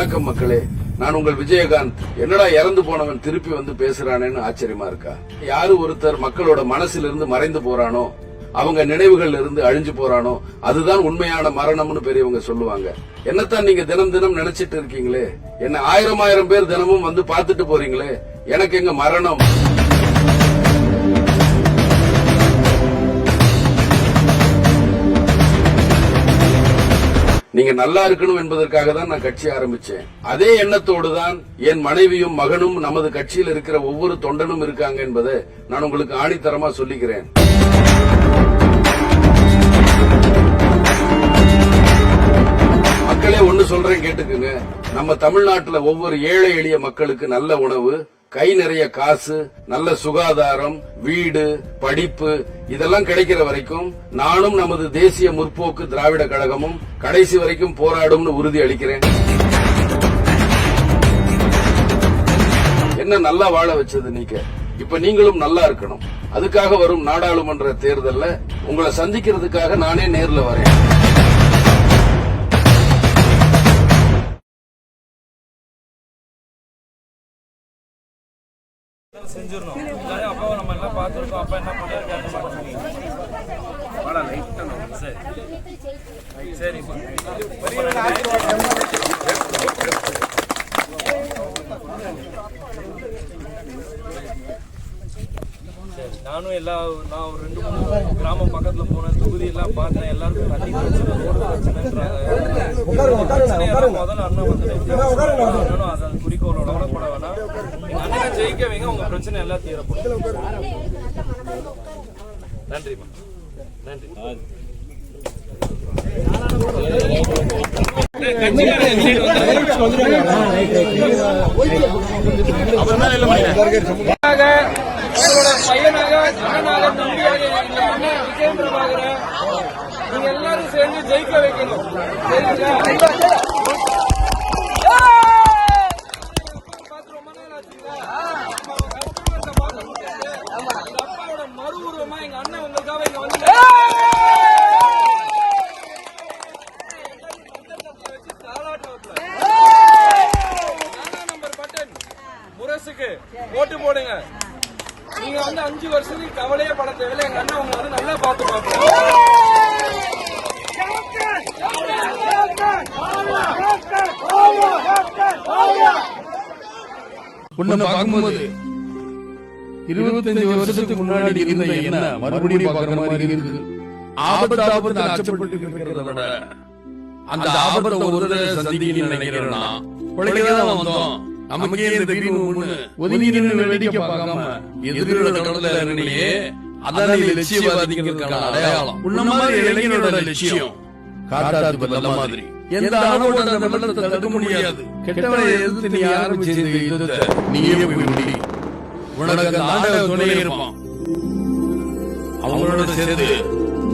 வணக்கம் மக்களே. நான் உங்கள் விஜயகாந்த். என்னடா இறந்து போனவன் திருப்பி வந்து பேசுறானேன்னு ஆச்சரியமா இருக்கா? யாரு ஒருத்தர் மக்களோட மனசிலிருந்து மறைந்து போறானோ அவங்க நினைவுகள்ல இருந்து அழிஞ்சு போறானோ அதுதான் உண்மையான மரணம்னு பெரியவங்க சொல்லுவாங்க. என்னத்தான் நீங்க தினம் தினம் நினைச்சிட்டு இருக்கீங்களே? என்ன ஆயிரம் ஆயிரம் பேர் தினமும் வந்து பாத்துட்டு போறீங்களே? எனக்கு எங்க மரணம்? நீங்க நல்லா இருக்கணும் என்பதற்காக தான் நான் கட்சி ஆரம்பிச்சேன். அதே எண்ணத்தோடு தான் என் மனைவியும் மகனும் நமது கட்சியில் இருக்கிற ஒவ்வொரு தொண்டனும் இருக்காங்க என்பதை நான் உங்களுக்கு ஆணித்தரமா சொல்லிக்கிறேன். மக்களே ஒண்ணு சொல்றேன் கேட்டுக்குங்க. நம்ம தமிழ்நாட்டுல ஒவ்வொரு ஏழை எளிய மக்களுக்கு நல்ல உணவு கை நிறைய காசு நல்ல சுகாதாரம் வீடு படிப்பு இதெல்லாம் கிடைக்கிற வரைக்கும் நானும் நமது தேசிய முற்போக்கு திராவிட கழகமும் கடைசி வரைக்கும் போராடும்னு உறுதி அளிக்கிறேன். என்ன நல்லா வாழ வச்சது நீங்க? இப்ப நீங்களும் நல்லா இருக்கணும். அதுக்காக வரும் நாடாளுமன்ற தேர்தலில் உங்களை சந்திக்கிறதுக்காக நானே நேர்ல வரேன். செஞ்சிடணும். அப்பாவை நம்ம எல்லாம் பார்த்துருக்கோம். அப்பா என்ன லைட்டாக சரி. சரி நானும் எல்லா நான் ஒரு ரெண்டு மூணு கிராமம் பக்கத்தில் போனேன். தொகுதியெல்லாம் பார்த்தேன். எல்லாருக்கும் தண்ணி பிரச்சனை ரோடு பிரச்சனைன்றாங்க. முதல்ல அண்ணன் வந்து அண்ணனும் அதை குறிக்கோளோட விடப்பட வேணாம் நீங்க அண்ணனை ஜெயிக்க வைங்க உங்க பிரச்சனை எல்லாம் தீரப்படும் நன்றிமா நன்றி பையனாக அண்ணனாக தம்பியாக அண்ணன் விஜயம் பிரபாகர நீங்க எல்லாரும் சேர்ந்து ஜெயிக்க வைக்கணும். முரசுக்கு ஓட்டு போடுங்க. நீங்க வந்து அஞ்சு வருஷத்துக்கு கவலையே பட தேவையில்ல. எங்க அண்ணன் உங்களை வந்து நல்லா பார்த்து பார்ப்போம் உன்னை பார்க்கும்போது இருபத்தஞ்சு வருஷத்துக்கு முன்னாடி இருந்த என்ன மறுபடியும் பார்க்கிற மாதிரி இருக்கு ஆபத்து ஆபத்து அச்சப்பட்டு இருக்கிறத விட அந்த ஆபத்தை ஒரு தடவை சந்திக்கணும்னு நினைக்கிறேன்னா பிழைக்கதான் வந்தோம். நமக்கே இந்த ஒண்ணு ஒதுங்கி நின்று வேடிக்கை பார்க்காம எதிரியோட கடல இறங்கினியே அதான் நீ லட்சியவாதிகளுக்கான அடையாளம். உன்ன மாதிரி இளைஞனோட லட்சியம். காட்டாது வெள்ள மாதிரி. எந்த அளவோட அந்த வெள்ளத்தை தடுக்க முடியாது? கெட்டவனை எதிர்த்து நீ ஆரம்பிச்ச இந்த யுத்தத்தை நீயே போய் முடி உனக்கு அந்த ஆண்டவர் துணை இருப்பான். அவங்களோட சேர்ந்து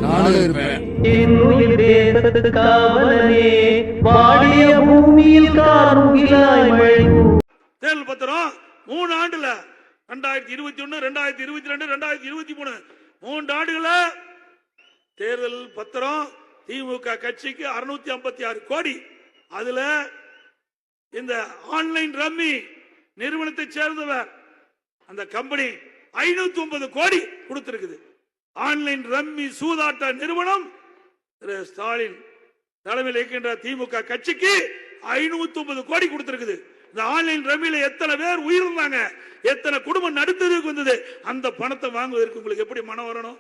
நானும் இருப்பேன். என்னுயிர் தேசத்து காவலனே வாடிய பூமியில் கார்முகிலாய் மழை பத்திரம் மூணு ஆண்டுல ரெண்டாயிரத்தி இருபத்தி ஒன்னு ரெண்டாயிரத்தி இருபத்தி ரெண்டு ரெண்டாயிரத்தி இருபத்தி மூணு. மூன்று ஆண்டுகள தேர்தல் பத்திரம் திமுக கட்சிக்கு அறுநூத்தி ஐம்பத்தி ஆறு கோடி. அதுல இந்த ஆன்லைன் ரம்மி நிறுவனத்தை சேர்ந்தவர் அந்த கம்பெனி ஐநூத்தி ஒன்பது கோடி கொடுத்திருக்குது. ஆன்லைன் ரம்மி சூதாட்ட நிறுவனம் திரு ஸ்டாலின் தலைமையில் இருக்கின்ற திமுக கட்சிக்கு ஐநூத்தி ஒன்பது கோடி கொடுத்திருக்குது. இந்த ஆன்லைன் ரம்மியில எத்தனை பேர் உயிரிழந்தாங்க எத்தனை குடும்பம் நடுத்தருக்கு வந்தது? அந்த பணத்தை வாங்குவதற்கு உங்களுக்கு எப்படி மனம் வரணும்?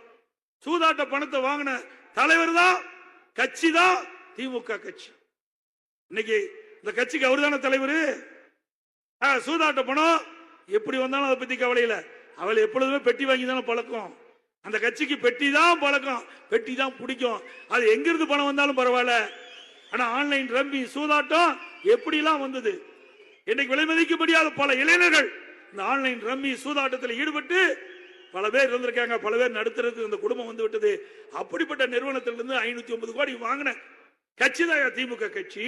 சூதாட்ட பணத்தை வாங்கின தலைவர் தான் கட்சி தான் திமுக கட்சி. இன்னைக்கு இந்த கட்சிக்கு அவர் தானே தலைவர்? சூதாட்ட பணம் எப்படி வந்தாலும் அதை பத்தி கவலை இல்லை. அவள் எப்பொழுதுமே பெட்டி வாங்கி தானே பழக்கம். அந்த கட்சிக்கு பெட்டி தான் பழக்கம். பெட்டி தான் பிடிக்கும். அது எங்கிருந்து பணம் வந்தாலும் பரவாயில்ல. ஆனா ஆன்லைன் ரம்மி சூதாட்டம் எப்படிலாம் வந்தது? இன்னைக்கு விலை மதிக்க முடியாத பல இளைஞர்கள் இந்த ஆன்லைன் ரம்மி சூதாட்டத்தில் ஈடுபட்டு பல பேர் இருந்திருக்காங்க பல பேர் நடத்துறதுக்கு இந்த குடும்பம் வந்து விட்டது. அப்படிப்பட்ட நிறுவனத்திலிருந்து ஐநூத்தி ஒன்பது கோடி வாங்கின கட்சி தான் திமுக கட்சி.